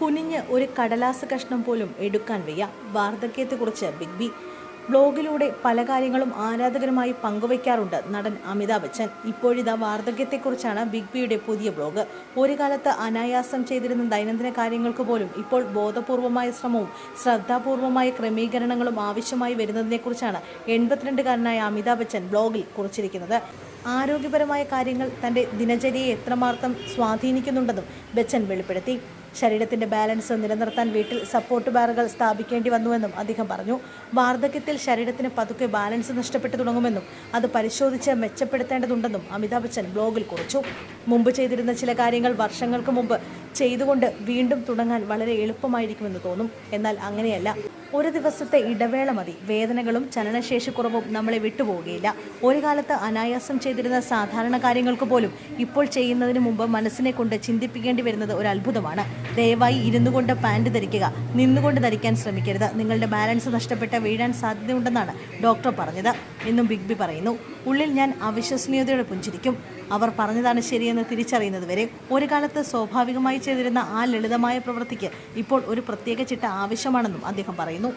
കുനിഞ്ഞ് ഒരു കടലാസ് കഷ്ണം പോലും എടുക്കാൻ വയ്യ. വാർദ്ധക്യത്തെക്കുറിച്ച് ബിഗ് ബി ബ്ലോഗിലൂടെ പല കാര്യങ്ങളും ആരാധകരുമായി പങ്കുവയ്ക്കാറുണ്ട് നടൻ അമിതാഭ് ബച്ചൻ. ഇപ്പോഴിതാ വാർദ്ധക്യത്തെക്കുറിച്ചാണ് ബിഗ് ബിയുടെ പുതിയ ബ്ലോഗ്. ഒരു കാലത്ത് അനായാസം ചെയ്തിരുന്ന ദൈനംദിന കാര്യങ്ങൾക്ക് പോലും ഇപ്പോൾ ബോധപൂർവമായ ശ്രമവും ശ്രദ്ധാപൂർവമായ ക്രമീകരണങ്ങളും ആവശ്യമായി വരുന്നതിനെക്കുറിച്ചാണ് എൺപത്തിരണ്ടുകാരനായ അമിതാഭ് ബച്ചൻ ബ്ലോഗിൽ കുറിച്ചിരിക്കുന്നത്. ആരോഗ്യപരമായ കാര്യങ്ങൾ തന്റെ ദിനചര്യയെ എത്രമാത്രം സ്വാധീനിക്കുന്നുണ്ടെന്നും ബച്ചൻ വെളിപ്പെടുത്തി. ശരീരത്തിന്റെ ബാലൻസ് നിലനിർത്താൻ വീട്ടിൽ സപ്പോർട്ട് ബാറുകൾ സ്ഥാപിക്കേണ്ടി വന്നുവെന്നും അദ്ദേഹം പറഞ്ഞു. വാർദ്ധക്യത്തിൽ ശരീരത്തിന് പതുക്കെ ബാലൻസ് നഷ്ടപ്പെട്ടു തുടങ്ങുമെന്നും അത് പരിശോധിച്ച് മെച്ചപ്പെടുത്തേണ്ടതുണ്ടെന്നും അമിതാഭ് ബച്ചൻ ബ്ലോഗിൽ കുറിച്ചു. മുമ്പ് ചെയ്തിരുന്ന ചില കാര്യങ്ങൾ വർഷങ്ങൾക്ക് മുമ്പ് ചെയ്തുകൊണ്ട് വീണ്ടും തുടങ്ങാൻ വളരെ എളുപ്പമായിരിക്കുമെന്ന് തോന്നും. എന്നാൽ അങ്ങനെയല്ല. ഒരു ദിവസത്തെ ഇടവേള മതി. വേദനകളും ചലനശേഷിക്കുറവും നമ്മളെ വിട്ടുപോവുകയില്ല. ഒരു കാലത്ത് അനായാസം ചെയ്തിരുന്ന സാധാരണ കാര്യങ്ങൾക്ക് പോലും ഇപ്പോൾ ചെയ്യുന്നതിന് മുമ്പ് മനസ്സിനെ കൊണ്ട് ചിന്തിപ്പിക്കേണ്ടി വരുന്നത് ഒരു അത്ഭുതമാണ്. ദയവായി ഇരുന്നു കൊണ്ട് പാന്റ് ധരിക്കുക. നിന്നുകൊണ്ട് ധരിക്കാൻ ശ്രമിക്കരുത്. നിങ്ങളുടെ ബാലൻസ് നഷ്ടപ്പെട്ട് വീഴാൻ സാധ്യതയുണ്ടെന്നാണ് ഡോക്ടർ പറഞ്ഞത് എന്നും ബിഗ് ബി പറയുന്നു. ഉള്ളിൽ ഞാൻ അവിശ്വസനീയതയോടെ പുഞ്ചിരിക്കും. അവർ പറഞ്ഞതാണ് ശരിയെന്ന് തിരിച്ചറിയുന്നത് വരെ ഒരു കാലത്ത് സ്വാഭാവികമായി ചെയ്തിരുന്ന ആ ലളിതമായ പ്രവൃത്തിക്ക് ഇപ്പോൾ ഒരു പ്രത്യേക ചിട്ട ആവശ്യമാണെന്നും അദ്ദേഹം പറയുന്നു.